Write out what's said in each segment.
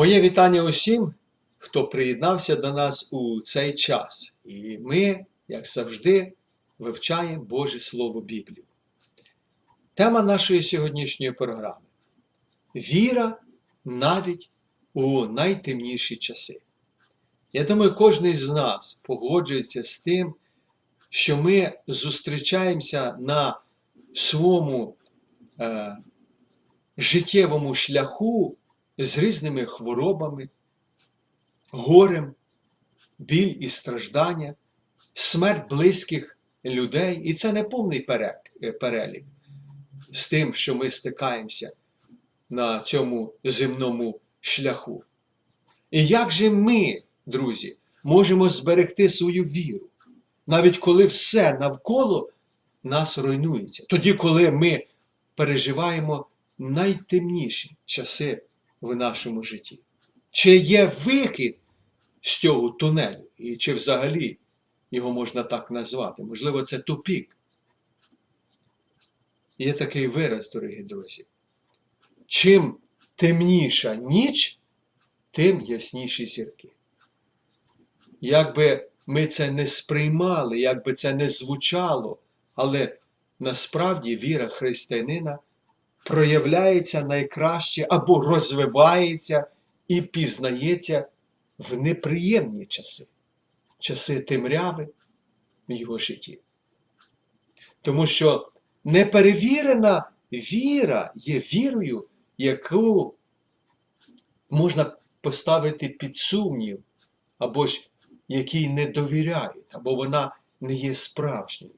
Моє вітання усім, хто приєднався до нас у цей час. І ми, як завжди, вивчаємо Боже Слово Біблію. Тема нашої сьогоднішньої програми Віра навіть у найтемніші часи. Я думаю, кожен з нас погоджується з тим, що ми зустрічаємося на своєму е, життєвому шляху з різними хворобами, горем, біль і страждання, смерть близьких людей. І це не повний перек- перелік з тим, що ми стикаємося на цьому земному шляху. І як же ми, друзі, можемо зберегти свою віру, навіть коли все навколо нас руйнується, тоді, коли ми переживаємо найтемніші часи в нашому житті? Чи є вихід з цього тунелю? І чи взагалі його можна так назвати? Можливо, це тупік. Є такий вираз, дорогі друзі. Чим темніша ніч, тим ясніші зірки. Як би ми це не сприймали, як би це не звучало, але насправді віра християнина проявляється найкраще або розвивається і пізнається в неприємні часи, часи темряви в його житті. Тому що неперевірена віра є вірою, яку можна поставити під сумнів, або ж якій не довіряють, або вона не є справжньою.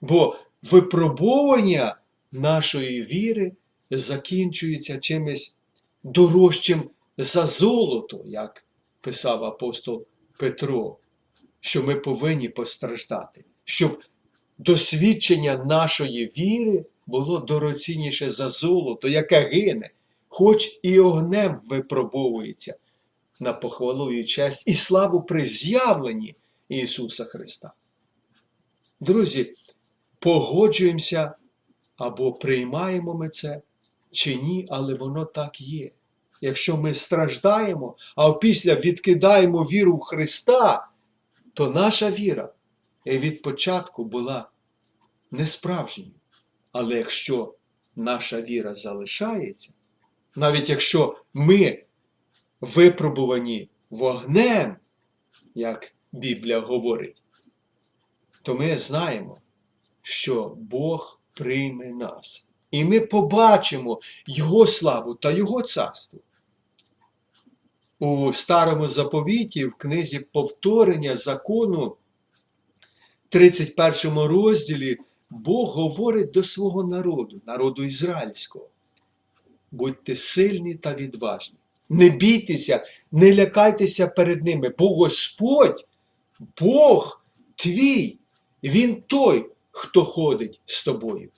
Бо випробування нашої віри закінчується чимось дорожчим за золото, як писав апостол Петро, що ми повинні постраждати, щоб досвідчення нашої віри було дорогоцінніше за золото, яке гине, хоч і огнем випробовується на похвалу і честь і славу при з'явленні Ісуса Христа. Друзі, погоджуємося або приймаємо ми це, чи ні, але воно так є. Якщо ми страждаємо, а опісля відкидаємо віру в Христа, то наша віра від початку була несправжньою. Але якщо наша віра залишається, навіть якщо ми випробувані вогнем, як Біблія говорить, то ми знаємо, що Бог прийме нас. І ми побачимо Його славу та Його царство. У старому заповіті, в книзі повторення закону, 31 розділі, Бог говорить до свого народу, народу ізраїльського. Будьте сильні та відважні. Не бійтеся, не лякайтеся перед ними, бо Господь, Бог твій, Він той, хто ходить з тобою.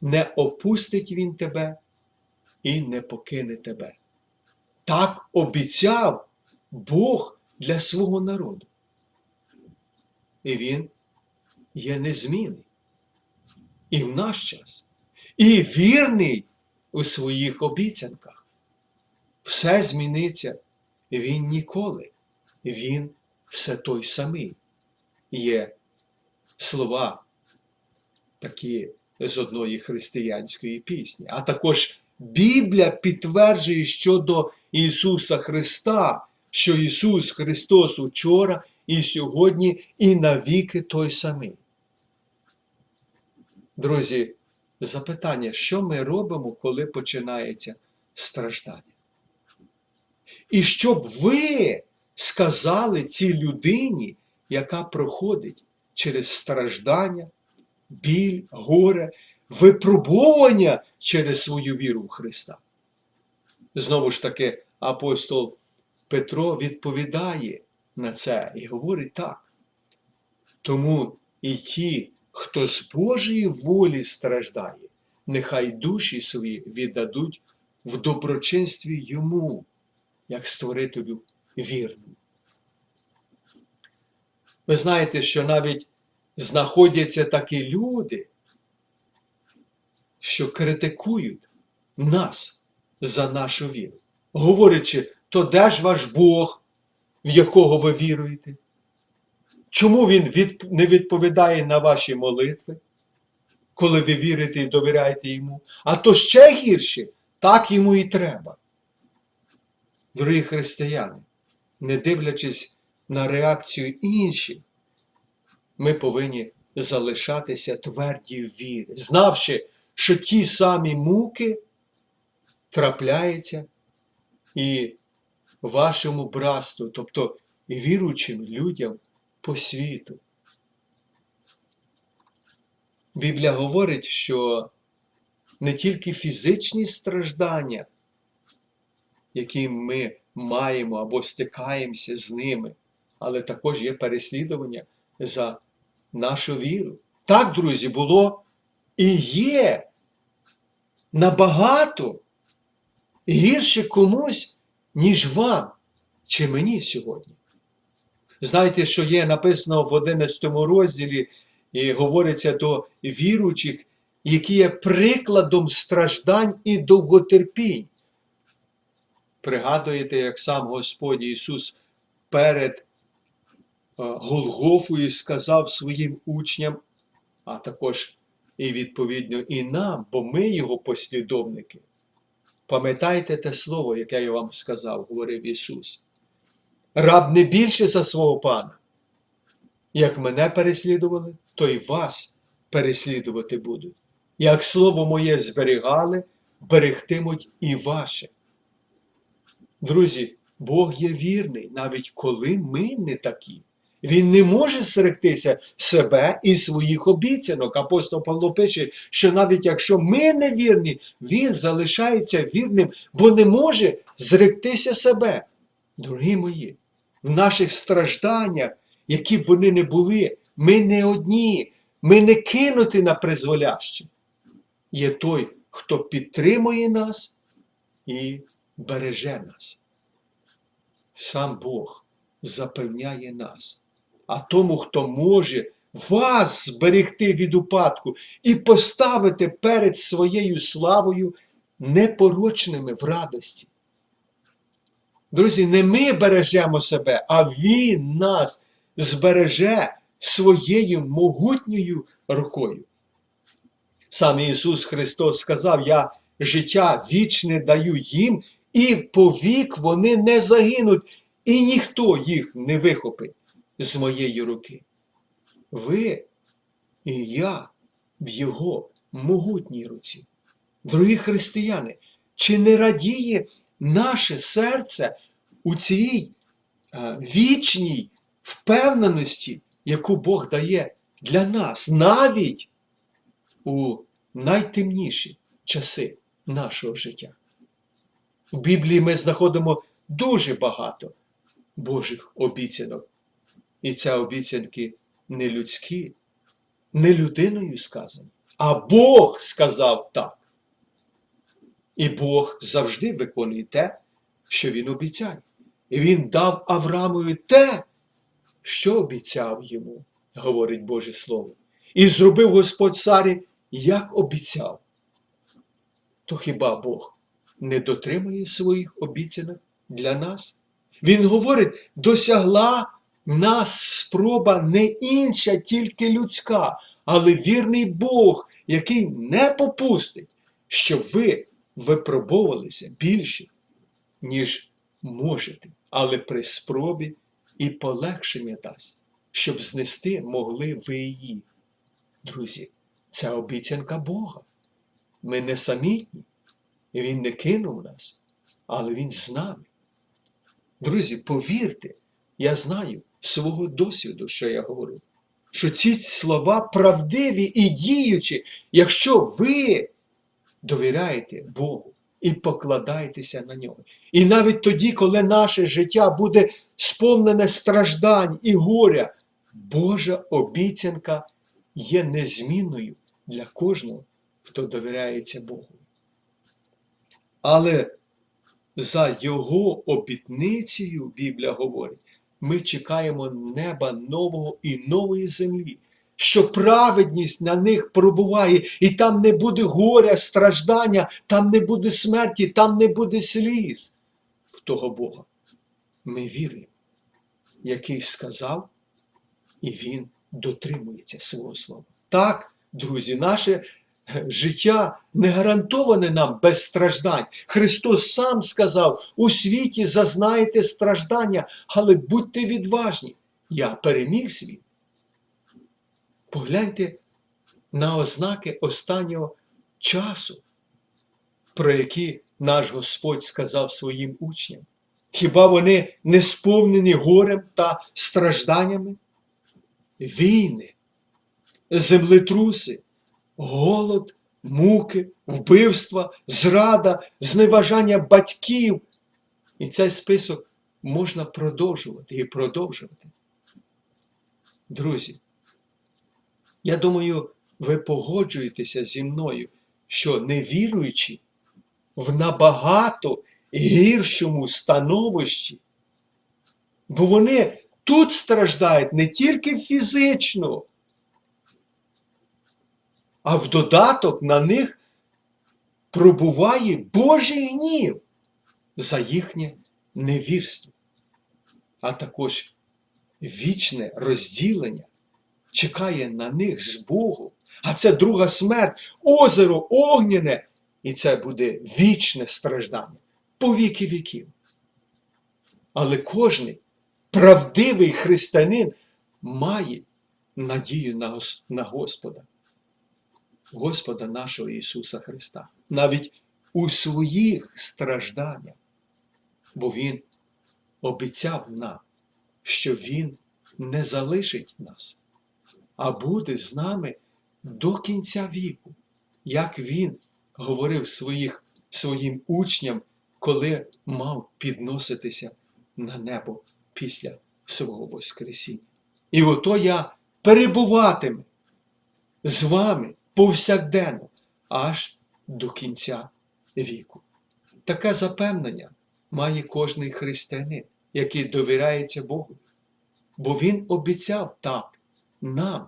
Не опустить Він тебе і не покине тебе. Так обіцяв Бог для свого народу. І Він є незмінний і в наш час, і вірний у своїх обіцянках. Все зміниться, він ніколи, він все той самий. Є слова такі з одної християнської пісні, а також Біблія підтверджує щодо Ісуса Христа, що Ісус Христос учора і сьогодні, і навіки той самий. Друзі, запитання, що ми робимо, коли починається страждання? І щоб ви сказали цій людині, яка проходить через страждання, біль, горе, випробування через свою віру в Христа. Знову ж таки, апостол Петро відповідає на це і говорить так. Тому і ті, хто з Божої волі страждає, нехай душі свої віддадуть в доброчинстві йому, як створителю вірному. Ви знаєте, що навіть знаходяться такі люди, що критикують нас за нашу віру, говорячи, то де ж ваш Бог, в якого ви віруєте? Чому Він від, не відповідає на ваші молитви, коли ви вірите і довіряєте йому? А то ще гірше, так йому і треба. Дорогі християни, не дивлячись на реакцію інших, ми повинні залишатися тверді в вірі, знавши, що ті самі муки трапляються і вашому братству, тобто віруючим людям по світу. Біблія говорить, що не тільки фізичні страждання, які ми маємо або стикаємося з ними, але також є переслідування за нашу віру. Так, друзі, було і є набагато гірше комусь, ніж вам чи мені сьогодні. Знаєте, що є написано в 11 розділі, і говориться до віруючих, які є прикладом страждань і довготерпінь. Пригадуєте, як сам Господь Ісус перед е, Голгофою сказав своїм учням, а також і відповідно і нам, бо ми Його послідовники. Пам'ятайте те слово, яке я вам сказав, говорив Ісус. Раб не більше за свого пана. Як мене переслідували, то й вас переслідувати будуть. Як слово моє зберігали, берегтимуть і ваше. Друзі, Бог є вірний, навіть коли ми не такі. Він не може зректися себе і своїх обіцянок. Апостол Павло пише, що навіть якщо ми не вірні, він залишається вірним, бо не може зректися себе. Дорогі мої, в наших стражданнях, які б вони не були, ми не одні, ми не кинуті на призволяще. Є той, хто підтримує нас і береже нас. Сам Бог запевняє нас. А тому, хто може вас зберегти від упадку і поставити перед своєю славою непорочними в радості. Друзі, не ми бережемо себе, а Він нас збереже своєю могутньою рукою. Сам Ісус Христос сказав: Я життя вічне даю їм, і повік вони не загинуть, і ніхто їх не вихопить з моєї руки. Ви і я в Його могутній руці. Дорогі християни, чи не радіє наше серце у цій вічній впевненості, яку Бог дає для нас, навіть у найтемніші часи нашого життя? У Біблії ми знаходимо дуже багато Божих обіцянок. І ці обіцянки не людські, не людиною сказані, а Бог сказав так. І Бог завжди виконує те, що Він обіцяє. І Він дав Авраамові те, що обіцяв йому, говорить Боже Слово. І зробив Господь царі, як обіцяв. То хіба Бог не дотримує своїх обіцянок для нас? Він говорить, досягла нас спроба не інша, тільки людська, але вірний Бог, який не попустить, щоб ви випробовувалися більше, ніж можете, але при спробі і полегшення дасть, щоб знести могли ви її. Друзі, це обіцянка Бога. Ми не самітні, і Він не кинув нас, але Він з нами. Друзі, повірте, я знаю свого досвіду, що я говорю, що ці слова правдиві і діючі, якщо ви довіряєте Богу і покладаєтеся на нього. І навіть тоді, коли наше життя буде сповнене страждань і горя, Божа обіцянка є незмінною для кожного, хто довіряється Богу. Але за Його обітницею, Біблія говорить, ми чекаємо неба нового і нової землі, що праведність на них пробуває, і там не буде горя, страждання, там не буде смерті, там не буде сліз. в того Бога. Ми віруємо, який сказав, і Він дотримується свого слова. Так, друзі, наше життя не гарантоване нам без страждань. Христос сам сказав: у світі зазнаєте страждання, але будьте відважні. Я переміг світ. Погляньте на ознаки останнього часу, про які наш Господь сказав своїм учням. Хіба вони не сповнені горем та стражданнями? Війни, землетруси, голод, муки, вбивства, зрада, зневажання батьків. І цей список можна продовжувати і продовжувати. Друзі, я думаю, ви погоджуєтеся зі мною, що невіруючі в набагато гіршому становищі, бо вони тут страждають не тільки фізично, а в додаток на них пробуває Божий гнів за їхнє невірство, а також вічне розділення чекає на них з Богом. А це друга смерть, озеро огняне, і це буде вічне страждання по віки віків. Але кожний правдивий християнин має надію на, Господа, Господа нашого Ісуса Христа, навіть у своїх стражданнях, бо Він обіцяв нам, що Він не залишить нас, а буде з нами до кінця віку, як Він говорив своїх, своїм учням, коли мав підноситися на небо після свого Воскресіння. І ото я перебуватиму з вами повсякденно аж до кінця віку. Таке запевнення має кожний християнин, який довіряється Богу. Бо Він обіцяв так нам,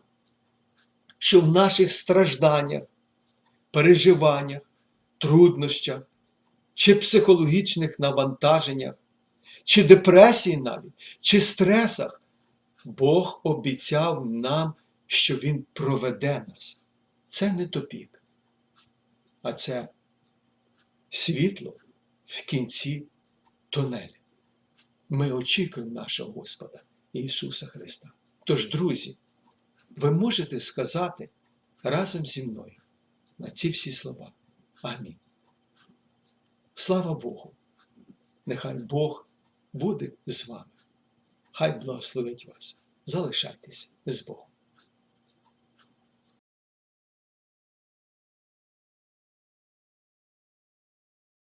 що в наших стражданнях, переживаннях, труднощах чи психологічних навантаженнях, чи депресії навіть, чи стресах, Бог обіцяв нам, що Він проведе нас. Це не топік, а це світло в кінці тунелю. Ми очікуємо нашого Господа Ісуса Христа. Тож, друзі, ви можете сказати разом зі мною на ці всі слова. Амінь. Слава Богу! Нехай Бог буде з вами. Хай благословить вас. Залишайтесь з Богом.